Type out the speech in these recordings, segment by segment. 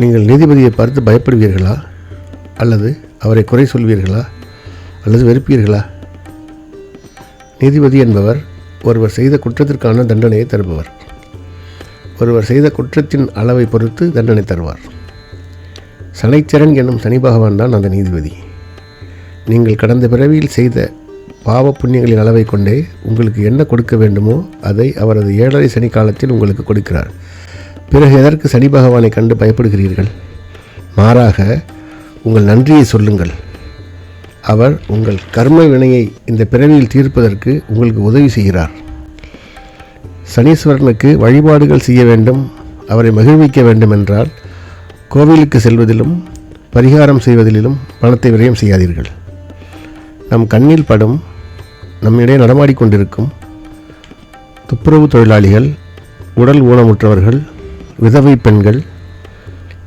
நீங்கள் நீதிபதியை பார்த்து பயப்படுவீர்களா? அல்லது அவரை குறை சொல்வீர்களா? அல்லது வெறுப்பீர்களா? நீதிபதி என்பவர் ஒருவர் செய்த குற்றத்திற்கான தண்டனையை தருபவர். ஒருவர் செய்த குற்றத்தின் அளவை பொறுத்து தண்டனை தருவார். சனைச்சரன் என்னும் சனி பகவான் தான் அந்த நீதிபதி. நீங்கள் கடந்த பிறவியில் செய்த பாவ புண்ணியங்களின் அளவை கொண்டே உங்களுக்கு என்ன கொடுக்க வேண்டுமோ அதை அவரது ஏழரை சனி காலத்தில் உங்களுக்கு கொடுக்கிறார். பிறகு எதற்கு சனி பகவானை கண்டு பயப்படுகிறீர்கள்? மாறாக உங்கள் நன்றியை சொல்லுங்கள். அவர் உங்கள் கர்ம வினையை இந்த பிறவியில் தீர்ப்பதற்கு உங்களுக்கு உதவி செய்கிறார். சனீஸ்வரனுக்கு வழிபாடுகள் செய்ய வேண்டும் அவரை மகிழ்விக்க வேண்டும் என்றால் கோவிலுக்கு செல்வதிலும் பரிகாரம் செய்வதிலும் பணத்தை விரயம் செய்யாதீர்கள். நம் கண்ணில் படும் நம்மிடையே நடமாடிக்கொண்டிருக்கும் துப்புரவு தொழிலாளிகள் உடல் ஊனமுற்றவர்கள் விதவை பெண்கள்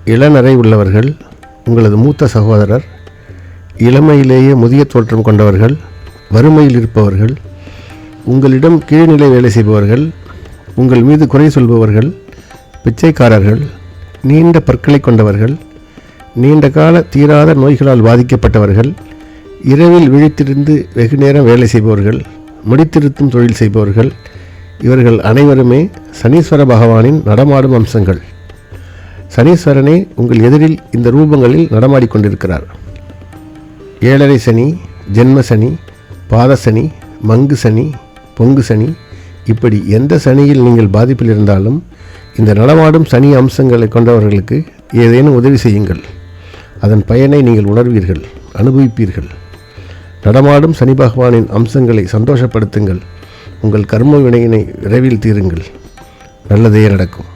இளநரை உள்ளவர்கள் உங்களது மூத்த சகோதரர் இளமையிலேயே முதிய தோற்றம் கொண்டவர்கள் வறுமையில் இருப்பவர்கள் உங்களிடம் கீழ்நிலை வேலை செய்பவர்கள் உங்கள் மீது குறை சொல்பவர்கள் பிச்சைக்காரர்கள் நீண்ட பற்களை கொண்டவர்கள் நீண்ட கால தீராத நோய்களால் பாதிக்கப்பட்டவர்கள் இரவில் விழித்திருந்து வெகு நேரம் வேலை செய்பவர்கள் முடித்திருத்தும் தொழில் செய்பவர்கள் இவர்கள் அனைவருமே சனீஸ்வர பகவானின் நடமாடும் அம்சங்கள். சனீஸ்வரனே உங்கள் எதிரில் இந்த ரூபங்களில் நடமாடிக்கொண்டிருக்கிறார் ஏழரை சனி ஜென்ம சனி பாத சனி மங்கு சனி பொங்கு சனி இப்படி எந்த சனியில் நீங்கள் பாதிப்பில் இருந்தாலும் இந்த நடமாடும் சனி அம்சங்களை கொண்டவர்களுக்கு ஏதேனும் உதவி செய்யுங்கள். அதன் பயனை நீங்கள் உணர்வீர்கள் அனுபவிப்பீர்கள். நடமாடும் சனி பகவானின் அம்சங்களை சந்தோஷப்படுத்துங்கள். உங்கள் கர்ம வினையினை விரைவில் தீருங்கள். நல்லதே நடக்கும்.